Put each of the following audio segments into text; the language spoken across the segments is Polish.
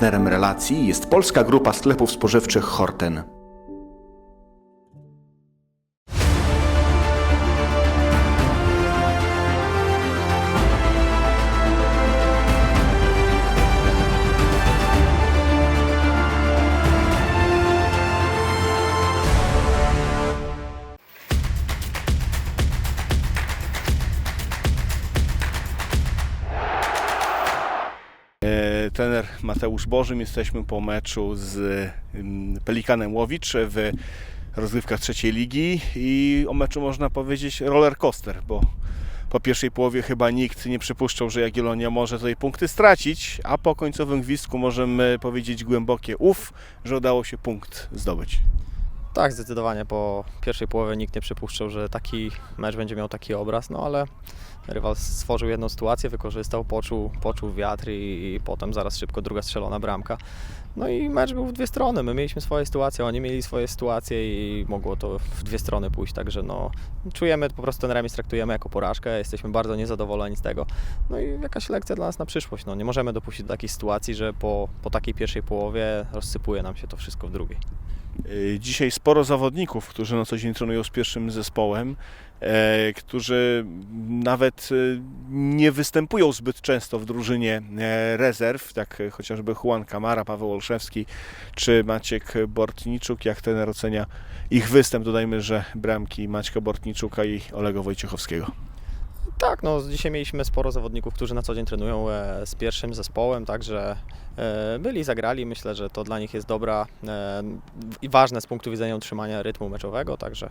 Partnerem relacji jest polska grupa sklepów spożywczych Horten. Trener Mateusz Bożym, jesteśmy po meczu z ym, Pelikanem Łowicz w rozgrywkach trzeciej ligi i o meczu można powiedzieć roller coaster, bo po pierwszej połowie chyba nikt nie przypuszczał, że Jagiellonia może tutaj punkty stracić, a po końcowym gwizdku możemy powiedzieć głębokie uf, że udało się punkt zdobyć. Tak, zdecydowanie. Po pierwszej połowie nikt nie przypuszczał, że taki mecz będzie miał taki obraz, no ale rywal stworzył jedną sytuację, wykorzystał, poczuł, poczuł wiatr i, i potem zaraz szybko druga strzelona bramka. No i mecz był w dwie strony. My mieliśmy swoje sytuacje, oni mieli swoje sytuacje i mogło to w dwie strony pójść. Także no, czujemy po prostu ten remis traktujemy jako porażkę, jesteśmy bardzo niezadowoleni z tego. No i jakaś lekcja dla nas na przyszłość. No, nie możemy dopuścić do takiej sytuacji, że po, po takiej pierwszej połowie rozsypuje nam się to wszystko w drugiej. Y, Dzisiaj sporo zawodników, którzy na co dzień trenują z pierwszym zespołem, e, którzy nawet e, nie występują zbyt często w drużynie e, rezerw, tak chociażby Juan Kamara, Paweł Olszewski czy Maciek Bortniczuk. Jak trener ocenia ich występ? Dodajmy, że bramki Maćka Bortniczuka i Olega Wojciechowskiego. Tak, no dzisiaj mieliśmy sporo zawodników, którzy na co dzień trenują e, z pierwszym zespołem, także e, byli, zagrali. Myślę, że to dla nich jest dobra e, i ważne z punktu widzenia utrzymania rytmu meczowego, także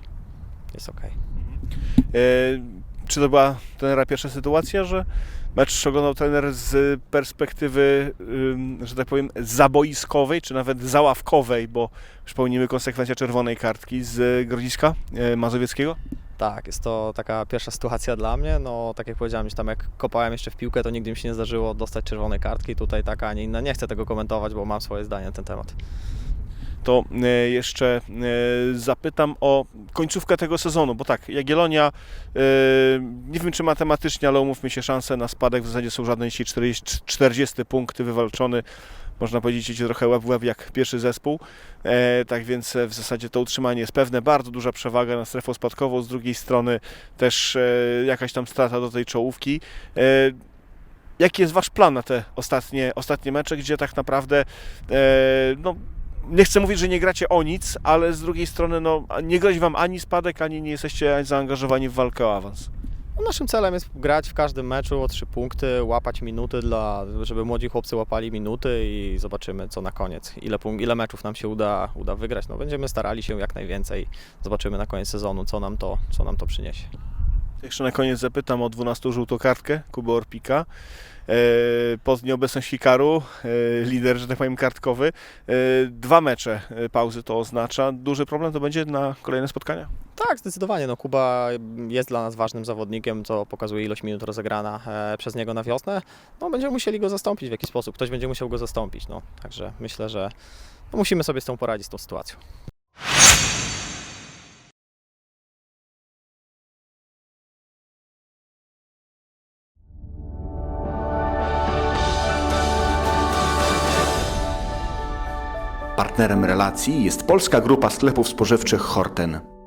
jest ok. E, Czy to była trenera pierwsza sytuacja, że mecz oglądał trener z perspektywy, że tak powiem, zaboiskowej, czy nawet załawkowej, bo przypomnijmy konsekwencja czerwonej kartki z Grodziska Mazowieckiego? Tak, jest to taka pierwsza sytuacja dla mnie. No, tak jak powiedziałem, tam jak kopałem jeszcze w piłkę, to nigdy mi się nie zdarzyło dostać czerwonej kartki. Tutaj taka, a nie inna. Nie chcę tego komentować, bo mam swoje zdanie na ten temat. To e, jeszcze e, zapytam o końcówkę tego sezonu, bo tak, Jagiellonia, e, nie wiem czy matematycznie, ale umówmy się, szanse na spadek w zasadzie są żadne, jeśli 40, 40 punkty wywalczony, można powiedzieć, idzie trochę łeb w łeb jak pierwszy zespół, e, tak więc e, w zasadzie to utrzymanie jest pewne, bardzo duża przewaga na strefę spadkową, z drugiej strony też e, jakaś tam strata do tej czołówki. E, Jaki jest Wasz plan na te ostatnie, ostatnie mecze, gdzie tak naprawdę e, no, nie chcę mówić, że nie gracie o nic, ale z drugiej strony no, nie grozi Wam ani spadek, ani nie jesteście zaangażowani w walkę o awans. No, naszym celem jest grać w każdym meczu o trzy punkty, łapać minuty, dla, żeby młodzi chłopcy łapali minuty i zobaczymy co na koniec. Ile, ile meczów nam się uda, uda wygrać. No, będziemy starali się jak najwięcej. Zobaczymy na koniec sezonu, co nam to, co nam to przyniesie. Jeszcze na koniec zapytam o 12 żółtą kartkę Kuby Orpika. E, Pod nieobecność Hikaru, e, lider, że tak powiem, kartkowy. E, Dwa mecze pauzy to oznacza. Duży problem to będzie na kolejne spotkania? Tak, zdecydowanie. No, Kuba jest dla nas ważnym zawodnikiem, co pokazuje ilość minut rozegrana e, przez niego na wiosnę. No, będziemy musieli go zastąpić w jakiś sposób. Ktoś będzie musiał go zastąpić. No, także myślę, że no, musimy sobie z tą poradzić, z tą sytuacją. Partnerem relacji jest polska grupa sklepów spożywczych Horten.